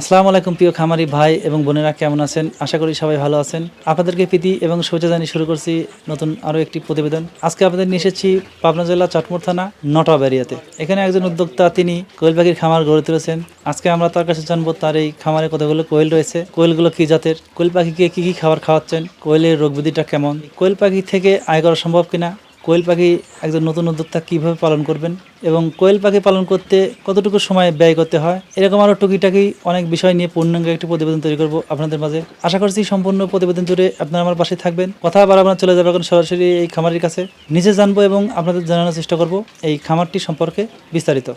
আসসালামু আলাইকুম প্রিয় খামারি ভাই এবং বোনেরা, কেমন আছেন? আশা করি সবাই ভালো আছেন। আপনাদেরকে প্রীতি এবং শুভেচ্ছা জানিয়ে শুরু করছি নতুন আরও একটি প্রতিবেদন। আজকে আপনাদের নিয়ে এসেছি পাবনা জেলা চাটমোর থানা নটা বেরিয়াতে এখানে একজন উদ্যোক্তা, তিনি কোয়েল পাখির খামার গড়ে তুলেছেন। আজকে আমরা তার কাছে জানব তার এই খামারে কতগুলো কোয়েল রয়েছে, কোয়েলগুলো কি জাতের, কোয়েল পাখিকে কী কী খাবার খাওয়াচ্ছেন, কোয়েলের রোগবিধিটা কেমন, কোয়েল পাখি থেকে আয় করা সম্ভব কিনা কোয়েল পাখি একজন নতুন উদ্যোক্তা কীভাবে পালন করবেন এবং কোয়েল পাখি পালন করতে কতটুকু সময় ব্যয় করতে হয়? এরকম আরও টুকিটাকি অনেক বিষয় নিয়ে পূর্ণাঙ্গ একটি প্রতিবেদন তৈরি করব আপনাদের মাঝে। আশা করছি সম্পূর্ণ প্রতিবেদন জুড়ে আপনারা আমার পাশে থাকবেন। কথা আবার আপনার চলে যাবে এখন সরাসরি এই খামারের কাছে। নিজে জানব এবং আপনাদের জানানোর চেষ্টা করব এই খামারটি সম্পর্কে বিস্তারিত।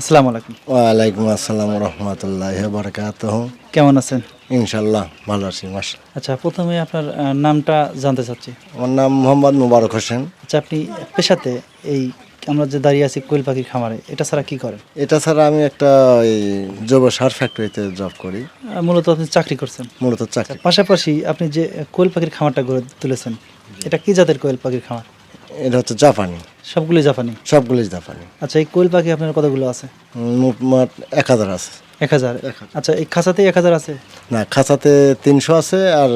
আসসালামু আলাইকুম। ওয়ালাইকুম আসসালাম রহমতুল্লাহ বরকাত কেমন আছেন? ইনশাল্লাহ ভালো আছি মাস আচ্ছা প্রথমে আপনার নামটা জানতে চাচ্ছি। আমার নাম মোহাম্মদ মুবারক হোসেন। আচ্ছা আপনি পেশাতে এই আমরা যে দাঁড়িয়ে আছি কোয়েল পাখির খামারে এটা ছাড়া কি করেন? এটা ছাড়া আমি একটা এই জৈব সার ফ্যাক্টরিতে জব করি। মূলত আপনি চাকরি করছেন। মূলত চাকরি। পাশাপাশি আপনি যে কোয়েল পাখির খামারটা গড়ে তুলেছেন এটা কি জাতের কোয়েল পাখির খামার? এটা হচ্ছে জাপানি। সবগুলো জাপানি? সবগুলোই জাপানি। আচ্ছা এই কোয়েল পাখি আপনার কতগুলো আছে? মোট এক হাজার আছে। এক হাজার? আচ্ছা এই খাঁচাতেই এক হাজার আছে? না খাঁচাতে তিনশো আছে আর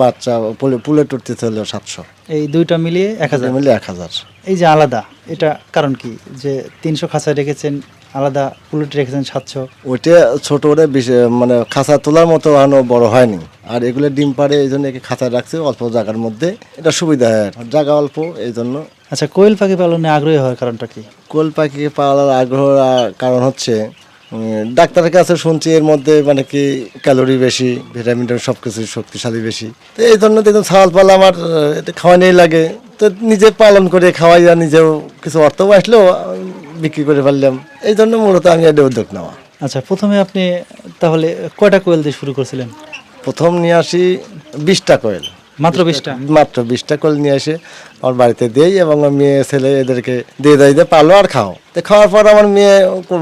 বাচ্চা পুলে পুলে টুটতে হলো সাতশো। এই দুইটা মিলিয়ে এক হাজার? মিলিয়ে এক হাজার। এই যে আলাদা এটা কারণ কি? যে তিনশো খাঁচায় রেখেছেন আলাদা পুলেট রেখেছেন সাতশো। ওইটা ছোট বেশি- মানে খাঁচা তোলার মতো এখনও বড় হয়নি। আর এগুলো ডিম পারে এই জন্য একে খাঁচায় রাখছে অল্প জায়গার মধ্যে। এটা সুবিধা হয় আর জায়গা অল্প এই জন্য। আচ্ছা কোয়েল পাখি পালনে আগ্রহী হওয়ার কারণটা কি? কোয়েল পাখি পালার আগ্রহ কারণ হচ্ছে ডাক্তারের কাছে শুনছি এর মধ্যে মানে কি ক্যালোরি বেশি ভিটামিন সব কিছু শক্তিশালী বেশি। তো এই জন্য দেখুন ছাগল পালা আমার আহ, এটা খাওয়ানোই লাগে। তো নিজে পালন করে খাওয়াই আর নিজেও কিছু অর্থও আসলেও বিক্রি করে ফেললাম। এই জন্য মূলত আমি এটা উদ্যোগ নেওয়া। আচ্ছা প্রথমে আপনি তাহলে কয়টা কোয়েল দিয়ে শুরু করছিলেন? প্রথম নিয়ে আসি বিশটা কোয়েল মাত্র বিশটা? মাত্র বিশটা কোয়েল নিয়ে এসে আমার বাড়িতে দেই এবং আমার মেয়ে ছেলে এদেরকে দিয়ে দেয় যে পালো আর খাও। তো খাওয়ার পর আমার মেয়ে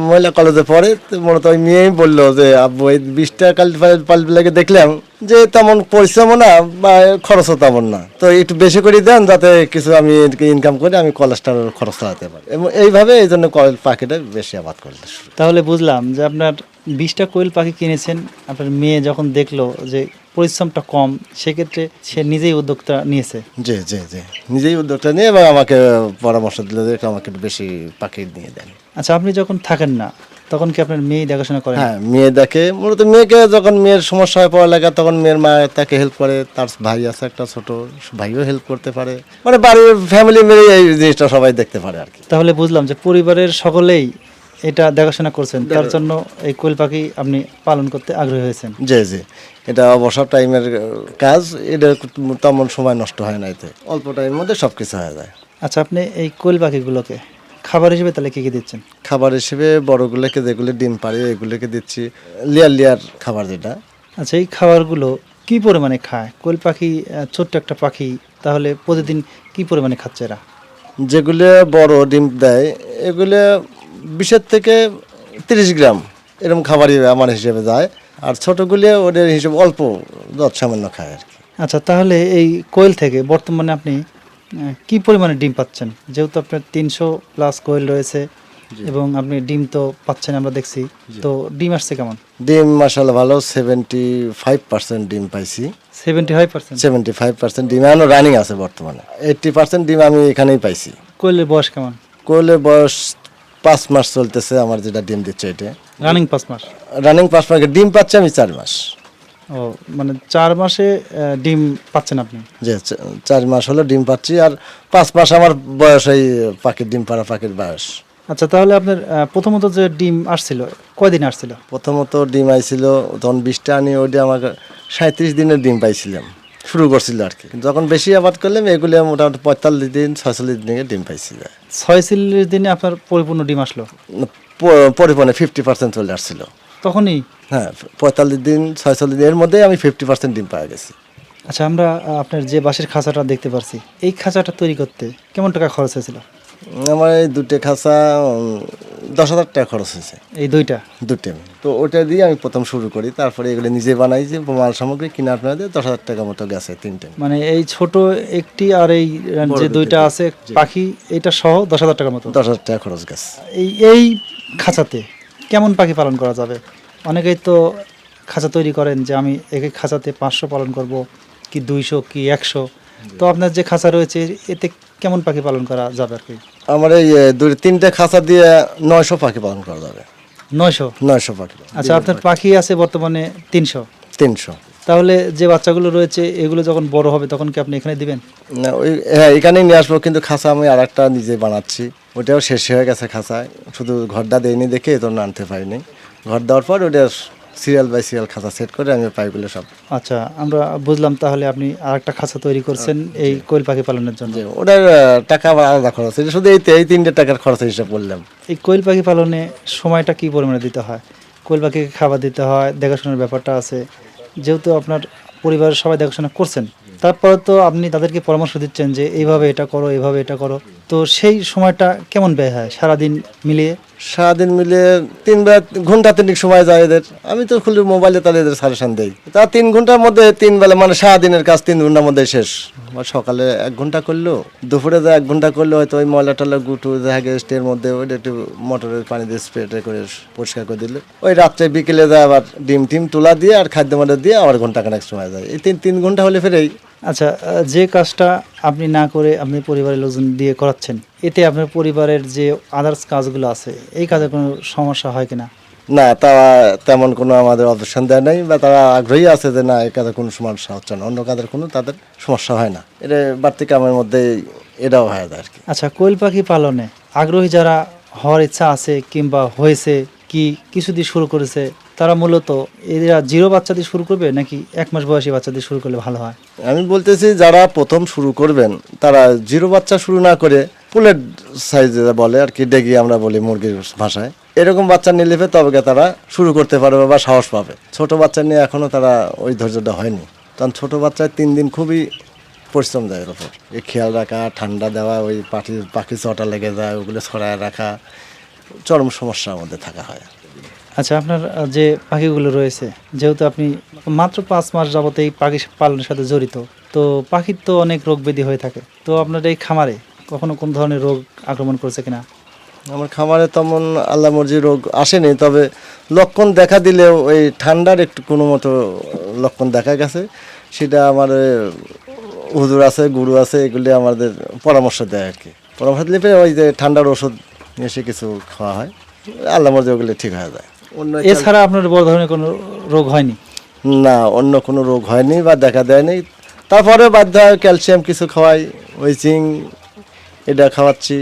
মহিলা কলেজে পড়ে তো মূলত ওই মেয়েই বলল যে আব্বু এই বিশটা কাল পালবিলাকে দেখলাম যে তেমন পরিশ্রমও না বা খরচও তেমন না। তো একটু বেশি করে দেন যাতে কিছু আমি ইনকাম করে আমি কলেজটার খরচ চালাতে পারি। এবং এইভাবে এই জন্য কয়েল পাখিটা বেশি আবাদ করতে তাহলে বুঝলাম যে আপনার বিশটা কোয়েল পাখি কিনেছেন আপনার মেয়ে যখন দেখল যে পরিশ্রমটা কম সেক্ষেত্রে সে নিজেই উদ্যোগটা নিয়েছে। জি জি জি। নিজেই উদ্যোগটা নিয়ে এবং আমাকে পরামর্শ দিলে যে আমাকে একটু বেশি পাখি নিয়ে দেন। আচ্ছা আপনি যখন থাকেন না তখন কি আপনার মেয়ে দেখাশোনা করে হ্যাঁ মেয়ে দেখে। মূলত মেয়েকে যখন মেয়ের সমস্যা হয় পড়ালেখা তখন মেয়ের মা তাকে হেল্প করে। তার ভাই আছে একটা ছোট ভাইও হেল্প করতে পারে। মানে বাড়ির ফ্যামিলি মিলে এই জিনিসটা সবাই দেখতে পারে আর কি। তাহলে বুঝলাম যে পরিবারের সকলেই এটা দেখাশোনা করছেন তার জন্য এই কোয়েল পাখি আপনি পালন করতে আগ্রহী হয়েছেন। জি জি। এটা অবসর টাইমের কাজ এটা তেমন সময় নষ্ট হয় না এতে। অল্প টাইমের মধ্যে সব কিছু হয়ে যায়। আচ্ছা আপনি এই কোয়েল পাখিগুলোকে খাবার হিসেবে তাহলে কী কী দিচ্ছেন? খাবার হিসেবে বড়গুলোকে যেগুলো ডিম পারে এগুলোকে দিচ্ছি। লেয়ার লেয়ার খাবার যেটা। আচ্ছা এই খাবারগুলো কি পরিমাণে খায়? কোয়েল পাখি ছোট্ট একটা পাখি তাহলে প্রতিদিন কি পরিমাণে খাচ্ছে এরা? যেগুলো বড় ডিম দেয় এগুলো বিশের থেকে তিরিশ গ্রাম এরকম খাবারই আমার হিসেবে যায়। আর ছোটোগুলো ওদের হিসেবে অল্প যত সামান্য খায় আর কি। আচ্ছা তাহলে এই কোয়েল থেকে বর্তমানে আপনি কি পরিমাণে ডিম পাচ্ছেন? যেহেতু আপনার তিনশো প্লাস কোয়েল রয়েছে এবং আপনি ডিম তো পাচ্ছেন আমরা দেখছি তো ডিম আসছে কেমন? ডিম মাসাল্লাহ ভালো সেভেন্টি ফাইভ পার্সেন্ট ডিম পাইছি। Seventy five percent seventy five percent ডিম এখনও রানিং আছে বর্তমানে। এইট্টি পার্সেন্ট ডিম আমি এখানেই পাইছি। কোয়েলের বয়স কেমন? কোয়েলের বয়স পাঁচ মাস চলতেছে আমার যেটা ডিম দিচ্ছে এটা। রানিং পাঁচ মাস? রানিং পাঁচ মাস ডিম পাচ্ছি আমি চার মাস। ও মানে চার মাসে ডিম পাচ্ছেন আপনি? যে চার মাস হলো ডিম পাচ্ছি আর পাঁচ মাস আমার বয়স এই পাখির ডিম পাড়া পাখির বয়স। আচ্ছা তাহলে আপনার প্রথমত যে ডিম আসছিল কয়দিন আসছিল? প্রথমত ডিম আইছিল তখন বিশটা আনি ওইটা আমাকে সাঁত্রিশ দিনের ডিম পাইছিলাম। শুরু করছিল আর কি। যখন বেশি আবাদ করলাম এগুলো মোটামুটি পঁয়তাল্লিশ দিন ছয়চল্লিশ দিনে ডিম পাইছি। ছয়চল্লিশ দিনে আপনার পরিপূর্ণ ডিম আসলো? পরিপূর্ণ ফিফটি পার্সেন্ট চলে আসছিল। তখনই? হ্যাঁ পঁয়তাল্লিশ দিন ছয়চল্লিশ দিনের মধ্যে আমি ফিফটি পার্সেন্ট ডিম পাওয়া গেছি। আচ্ছা আমরা আপনার যে বাঁশের খাঁচাটা দেখতে পারছি এই খাঁচাটা তৈরি করতে কেমন টাকা খরচ হয়েছিল? আমার এই দুটো খাঁচা দশ হাজার টাকা খরচ হয়েছে। এই দুইটা? দুটো তো ওটা দিয়ে আমি প্রথম শুরু করি তারপরে এগুলো নিজে বানাই যে মাল সামগ্রী কিনে আপনার দিয়ে দশ হাজার টাকা মতো গেছে তিনটে। মানে এই ছোট একটি আর এই যে দুইটা আছে পাখি এটা সহ দশ হাজার টাকার মতো। দশ হাজার টাকা খরচ গেছে। এই এই খাঁচাতে কেমন পাখি পালন করা যাবে? অনেকেই তো খাঁচা তৈরি করেন যে আমি এক এক খাঁচাতে পাঁচশো পালন করব কি দুইশো কি একশো। তো আপনার যে খাঁচা রয়েছে এতে কেমন পাখি পালন করা যাবে আর কি? আমার এই দুই তিনটে খাঁচা দিয়ে নয়শো পাখি পালন করা যাবে। নয়শো? নয়শো পাখি আচ্ছা আপনার পাখি আছে বর্তমানে তিনশো। তিনশো। তাহলে যে বাচ্চাগুলো রয়েছে এগুলো যখন বড় হবে তখন কি আপনি এখানে দিবেন? না ওই হ্যাঁ এখানেই নিয়ে আসব কিন্তু খাঁচা আমি আর একটা নিজে বানাচ্ছি। ওটাও শেষ হয়ে গেছে খাঁচায়। শুধু ঘরটা দেয়নি দেখে জন্য আনতে পারিনি। ঘর দেওয়ার পর ওটা সিরিয়াল বাই সিরিয়াল খাঁচা সেট করে আমি পাইগুলো সব আচ্ছা আমরা বুঝলাম তাহলে আপনি আরেকটা খাঁচা তৈরি করছেন এই কোয়েল পাখি পালনের জন্য। ওটার টাকা আবার আলাদা খরচ। এটা শুধু এই এই তিনটে টাকার খরচ হিসাব করলাম এই কোয়েল পাখি পালনে সময়টা কি পরিমাণে দিতে হয়? কোয়েল পাখিকে খাবার দিতে হয় দেখাশোনার ব্যাপারটা আছে। যেহেতু আপনার পরিবারের সবাই দেখাশোনা করছেন তারপরে তো আপনি তাদেরকে পরামর্শ দিচ্ছেন যে এইভাবে এটা করো এইভাবে এটা করো। তো সেই সময়টা কেমন ব্যয় হয় সারাদিন মিলিয়ে? সারাদিন মিলে তিন বেলা ঘণ্টা তিনিক সময় যায় এদের। আমি তো খুলে মোবাইলে তাহলে এদের সাজেশন দেই। তা তিন ঘণ্টার মধ্যে তিন বেলা মানে সারাদিনের কাজ তিন ঘণ্টার মধ্যে শেষ। আর সকালে এক ঘণ্টা করল, দুপুরে যা এক ঘণ্টা করল, হয়তো ওই ময়লা টলা গুটু দেখা গেছে মধ্যে, ওইটা একটু মোটরের পানি দিয়ে স্প্রে করে পরিষ্কার করে দিল। ওই রাত্রে বিকেলে যায় আবার ডিম টিম তোলা দিয়ে আর খাদ্য মাদ্য দিয়ে আবার ঘণ্টা খানেক সময় যায়। এই তিন তিন ঘণ্টা হলে ফেরেই আচ্ছা যে কাজটা আপনি না করে আপনি পরিবারের লোকজন দিয়ে করাচ্ছেন এতে আপনার পরিবারের যে আদার্স কাজগুলো আছে এই কাজে কোনো সমস্যা হয় কিনা? না তা তেমন কোনো আমাদের অবস্থান দেয় নাই বা তারা আগ্রহী আছে যে না এই কাজে কোনো সমস্যা হচ্ছে না অন্য কাজের কোনো তাদের সমস্যা হয় না। এটা বাড়তি কামের মধ্যে এটাও হয় আর কি। আচ্ছা কোয়েল পাখি পালনে আগ্রহী যারা হওয়ার ইচ্ছা আছে কিংবা হয়েছে কি কিছু দিয়ে শুরু করেছে তারা মূলত এরা জিরো বাচ্চা দিয়ে শুরু করবে নাকি এক মাস বয়সী বাচ্চা দিয়ে শুরু করলে ভালো হয়? আমি বলতেছি যারা প্রথম শুরু করবেন, তারা জিরো বাচ্চা শুরু না করে পুলেট সাইজ বলে আর কি, ডেগি আমরা বলি মুরগির ভাষায়, এরকম বাচ্চা নিলে তবে তারা শুরু করতে পারবে বা সাহস পাবে। ছোট বাচ্চা নিয়ে এখনও তারা ওই ধৈর্যটা হয়নি। কারণ ছোট বাচ্চায় তিন দিন খুবই পরিশ্রম যায় এর ওপর এই খেয়াল রাখা, ঠান্ডা দেওয়া, ওই পাখি পাখি চটা লেগে যায়, ওগুলো ছড়ায় রাখা, চরম সমস্যার মধ্যে থাকা হয়। আচ্ছা আপনার যে পাখিগুলো রয়েছে, যেহেতু আপনি মাত্র পাঁচ মাস যাবত এই পাখি পালনের সাথে জড়িত, তো পাখির তো অনেক রোগ ব্যাধি হয়ে থাকে। তো আপনার এই খামারে কখনো কোন ধরনের রোগ আক্রমণ করেছে কিনা? আমার খামারে তেমন আল্লাহ মর্জি রোগ আসেনি, তবে লক্ষণ দেখা দিলেও ওই ঠান্ডার একটু কোনো মতো লক্ষণ দেখা গেছে। সেটা আমার হুজুর আছে, গুরু আছে, এগুলি আমাদের পরামর্শ দেয় আর কি। পরামর্শ দিলে ওই যে ঠান্ডার ওষুধ এসে কিছু খাওয়া হয়। আল্লাহ মর্জি ওগুলি ঠিক হয়ে যায়। অন্য এছাড়া আপনার বড় ধরনের কোনো রোগ হয়নি? না অন্য কোনো রোগ হয়নি বা দেখা দেয়নি। তারপরে বাধ্য হয় ক্যালসিয়াম কিছু খাওয়াই ওই জিং এটা খাওয়াচ্ছি।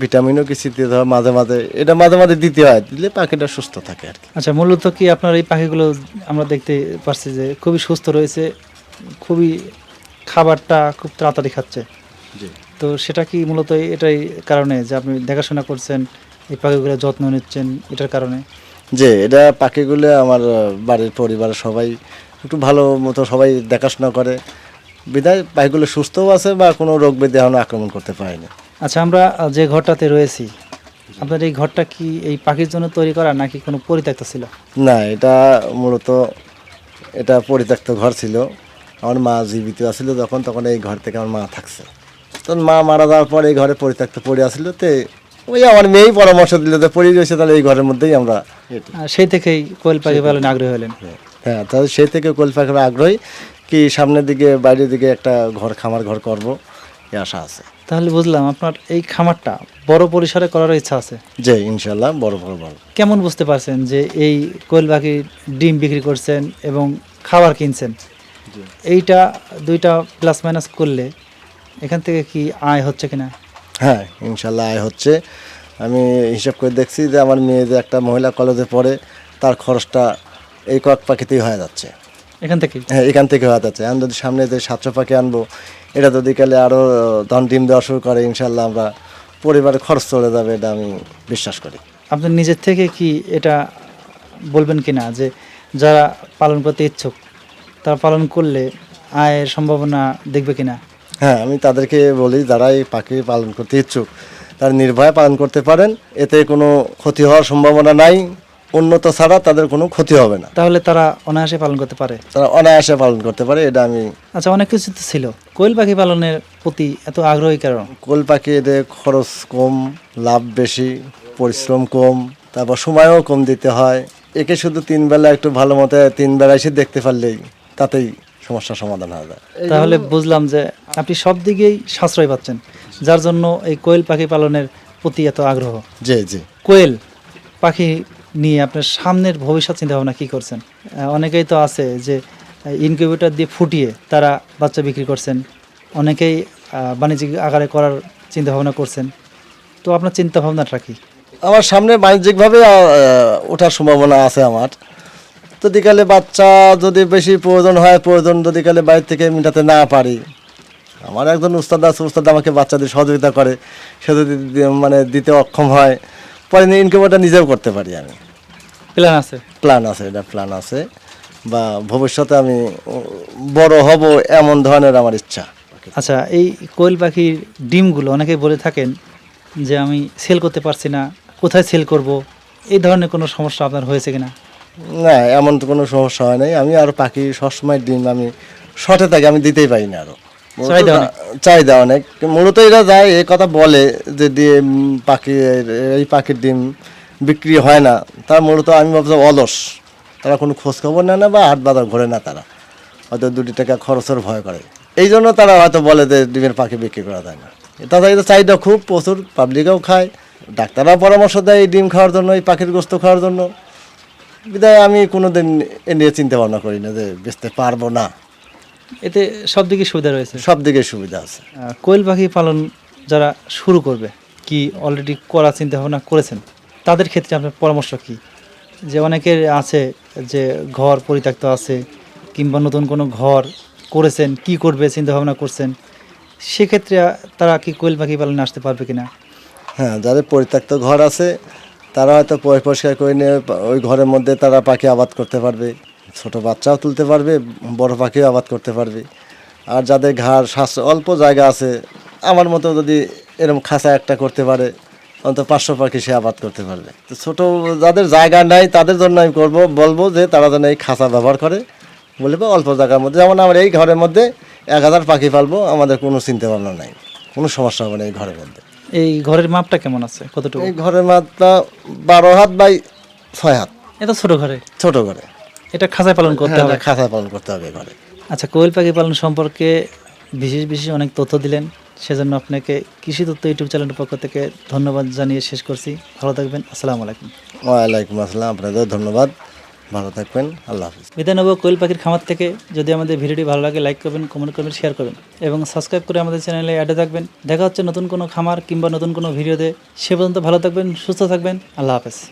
ভিটামিনও কিছু দিতে হয় মাঝে মাঝে। এটা মাঝে মাঝে দিতে হয় দিলে পাখিটা সুস্থ থাকে আর কি। আচ্ছা মূলত কি আপনার এই পাখিগুলো আমরা দেখতে পারছি যে খুবই সুস্থ রয়েছে খুবই খাবারটা খুব তাড়াতাড়ি খাচ্ছে। তো সেটা কি মূলত এটাই কারণে যে আপনি দেখাশোনা করছেন এই পাখিগুলো যত্ন নিচ্ছেন এটার কারণে? যে এটা পাখিগুলো আমার বাড়ির পরিবারের সবাই একটু ভালো মতো সবাই দেখাশোনা করে। বিদায় পাখিগুলো সুস্থও আছে বা কোনো রোগ ব্যাধি এখনও আক্রমণ করতে পারেনি। আচ্ছা আমরা যে ঘরটাতে রয়েছি আপনার এই ঘরটা কি এই পাখির জন্য তৈরি করা নাকি কোনো পরিত্যক্ত ছিল? না এটা মূলত এটা পরিত্যক্ত ঘর ছিল। আমার মা জীবিত আছিল যখন তখন এই ঘর থেকে আমার মা থাকছে। তখন মা মারা যাওয়ার পর এই ঘরে পরিত্যক্ত পড়ে আসছিল তে ওই আমার মেয়েই পরামর্শ দিল যে পড়ে রয়েছে তাহলে এই ঘরের মধ্যেই আমরা সেই থেকেই কোয়েল পাখি পালনে আগ্রহী হলেন। হ্যাঁ তাহলে সেই থেকে কোল পাখির আগ্রহী কি সামনের দিকে বাইরের দিকে একটা ঘর খামার ঘর করব এই আশা আছে। তাহলে বুঝলাম আপনার এই খামারটা বড় পরিসরে করার ইচ্ছা আছে? যে ইনশাল্লাহ বড় বড় বড়। কেমন বুঝতে পারছেন যে এই কোয়েল পাখির ডিম বিক্রি করছেন এবং খাবার কিনছেন? এইটা দুইটা প্লাস মাইনাস করলে এখান থেকে কি আয় হচ্ছে কিনা? হ্যাঁ ইনশাল্লাহ আয় হচ্ছে। আমি হিসাব করে দেখছি যে আমার মেয়ে যে একটা মহিলা কলেজে পড়ে তার খরচটা এই কয়েক পাখিতেই হয়ে যাচ্ছে। এখান থেকে? হ্যাঁ এখান থেকে হয়ে যাচ্ছে। আমি যদি সামনে যে সাতশো পাখি আনব এটা যদি কালে আরও ধন ডিম দেওয়া শুরু করে ইনশাল্লাহ আমরা পরিবারের খরচ চলে যাবে এটা আমি বিশ্বাস করি। আপনি নিজের থেকে কি এটা বলবেন কিনা যে যারা পালন করতে ইচ্ছুক তারা পালন করলে আয়ের সম্ভাবনা দেখবে কিনা? হ্যাঁ আমি তাদেরকে বলি যারা এই পাখি পালন করতে ইচ্ছুক তারা নির্ভয়ে পালন করতে পারেন এতে কোনো ক্ষতি হওয়ার সম্ভাবনা নাই। উন্নত ছাড়া তাদের কোনো ক্ষতি হবে না। তাহলে তারা অনায়াসে পালন করতে পারে? তারা অনায়াসে পালন করতে পারে এটা আমি আচ্ছা অনেক কিছু তো ছিল। কোয়েল পাখি পালনের প্রতি এত আগ্রহী কারণ? কোল পাখি এদের খরচ কম লাভ বেশি পরিশ্রম কম তারপর সময়ও কম দিতে হয়। একে শুধু তিন বেলা একটু ভালো মতো তিন বেলা এসে দেখতে পারলেই তাতেই সমস্যার সমাধান হয়ে যায়। তাহলে বুঝলাম যে আপনি সব দিকেই সাশ্রয় পাচ্ছেন যার জন্য এই কোয়েল পাখি পালনের প্রতি এত আগ্রহ। জি জি। কোয়েল পাখি নিয়ে আপনার সামনের ভবিষ্যৎ চিন্তা ভাবনা কি করছেন? অনেকেই তো আছে যে ইনকিউবেটর দিয়ে ফুটিয়ে তারা বাচ্চা বিক্রি করছেন। অনেকেই বাণিজ্যিক আকারে করার চিন্তা ভাবনা করছেন। তো আপনার চিন্তা ভাবনাটা কি? আমার সামনে বাণিজ্যিকভাবে ওঠার সম্ভাবনা আছে আমার। তো দিকালে বাচ্চা যদি বেশি প্রয়োজন হয় প্রয়োজন যদি কালে বাইরে থেকে মেটাতে না পারি। আমার একজন উস্তাদ আছে উস্তাদ আমাকে বাচ্চাদের সহযোগিতা করে। সে যদি মানে দিতে অক্ষম হয় পরে ইনকামটা নিজেও করতে পারি আমি। প্ল্যান আছে? প্ল্যান আছে এটা প্ল্যান আছে। বা ভবিষ্যতে আমি বড় হব এমন ধরনের আমার ইচ্ছা। আচ্ছা এই কোয়েল পাখির ডিমগুলো অনেকে বলে থাকেন যে আমি সেল করতে পারছি না কোথায় সেল করব? এই ধরনের কোনো সমস্যা আপনার হয়েছে কিনা? না এমন তো কোনো সমস্যা হয় নাই। আমি আর পাখি সবসময় ডিম আমি শর্টে থাকি আমি দিতেই পারি না আরও। মূলত চাহিদা অনেক। মূলত এরা যায় এই কথা বলে যে ডিম পাখি এই পাখির ডিম বিক্রি হয় না। তার মূলত আমি ভাবছি অলস। তারা কোনো খোঁজ খবর নেয় না বা হাট বাজার ঘোরে না তারা। হয়তো দুটি টাকা খরচের ভয় করে। এই জন্য তারা হয়তো বলে যে ডিমের পাখি বিক্রি করা যায় না। তাছাড়া এটা চাহিদা খুব প্রচুর। পাবলিকেও খায়। ডাক্তাররা পরামর্শ দেয় এই ডিম খাওয়ার জন্য এই পাখির গোস্ত খাওয়ার জন্য। বিদায় আমি কোনোদিন এ নিয়ে চিন্তা ভাবনা করি না যে বেচতে পারব না। এতে সব দিকে সুবিধা রয়েছে? সব দিকে সুবিধা আছে। কোয়েল পাখি পালন যারা শুরু করবে কি অলরেডি করার চিন্তা ভাবনা করেছেন? তাদের ক্ষেত্রে আপনার পরামর্শ কি? যে অনেকের আছে যে ঘর পরিত্যক্ত আছে কিংবা নতুন কোনো ঘর করেছেন কি করবে চিন্তা ভাবনা করছেন? সেক্ষেত্রে তারা কি কোয়েল পাখি পালনে আসতে পারবে কিনা? হ্যাঁ যাদের পরিত্যক্ত ঘর আছে তারা হয়তো পরিষ্কার করে নিয়ে ওই ঘরের মধ্যে তারা পাখি আবাদ করতে পারবে, ছোট বাচ্চাও তুলতে পারবে, বড় পাখিও আবাদ করতে পারবে। আর যাদের ঘর শ্বাস অল্প জায়গা আছে, আমার মতো যদি এরকম খাঁচা একটা করতে পারে, অন্তত পাঁচশো পাখি সে আবাদ করতে পারবে। তো ছোট যাদের জায়গা নাই, তাদের জন্য আমি করব, বলব যে তারা যেন এই খাঁচা ব্যবহার করে বলবে অল্প জায়গার মধ্যে। যেমন আমার এই ঘরের মধ্যে এক হাজার পাখি পালবো, আমাদের কোনো চিন্তা ভাবনা নাই, কোনো সমস্যা হবে না এই ঘরের মধ্যে। এই ঘরের মাপটা কেমন আছে? কতটুকু? এই ঘরের মাত্রা বারো হাত বাই ছয় হাত। এত ছোট ঘরে? ছোট ঘরে। এটা খাঁচায় পালন করতে হবে? খাঁচায় পালন করতে হবে ঘরে। আচ্ছা কোয়েল পাখি পালন সম্পর্কে বিশেষ বিশেষ অনেক তথ্য দিলেন। সেজন্য আপনাকে কৃষি তথ্য ইউটিউব চ্যানেলের পক্ষ থেকে ধন্যবাদ জানিয়ে শেষ করছি। ভালো থাকবেন। আসসালামু আলাইকুম। ওয়ালাইকুম আসসালাম। আপনাদের ধন্যবাদ। ভালো থাকবেন, আল্লাহ হাফিজ। বিদায় কোয়েল পাখির খামার থেকে। যদি আমাদের ভিডিওটি ভালো লাগে, লাইক করবেন, কমেন্ট করবেন শেয়ার করবেন। এবং সাবস্ক্রাইব করে আমাদের চ্যানেলে অ্যাডে থাকবেন। দেখা হচ্ছে নতুন কোনো খামার কিংবা নতুন কোনো ভিডিওতে। সে পর্যন্ত ভালো থাকবেন, সুস্থ থাকবেন, আল্লাহ হাফেজ।